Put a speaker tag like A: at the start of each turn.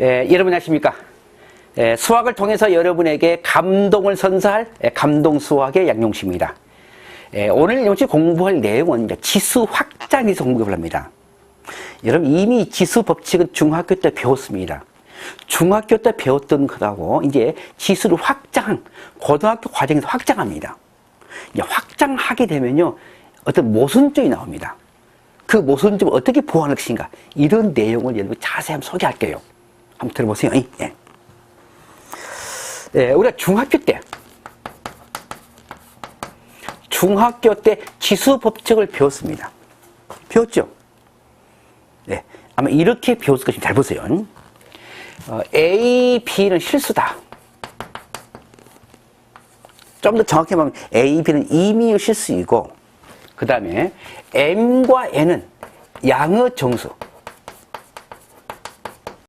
A: 에, 여러분 안녕하십니까? 에, 수학을 통해서 여러분에게 감동을 선사할 에, 감동 수학의 양용식입니다. 에, 오늘 역시 공부할 내용은 지수 확장에 대해서 공부를 합니다. 여러분 이미 지수 법칙은 중학교 때 배웠습니다. 중학교 때 배웠던 것하고 이제 지수를 확장, 고등학교 과정에서 확장합니다. 확장하게 되면요, 어떤 모순점이 나옵니다. 그 모순점을 어떻게 보완할 것인가 이런 내용을 여러분 자세히 소개할게요. 한번 들어보세요. 예. 예, 우리가 중학교 때 중학교 때 지수 법칙을 배웠습니다. 배웠죠? 네, 아마 이렇게 배웠을 것입니다. 잘 보세요. 어, A, B는 실수다. 좀 더 정확히 말하면 A, B는 임의의 실수이고 그 다음에 M과 N은 양의 정수.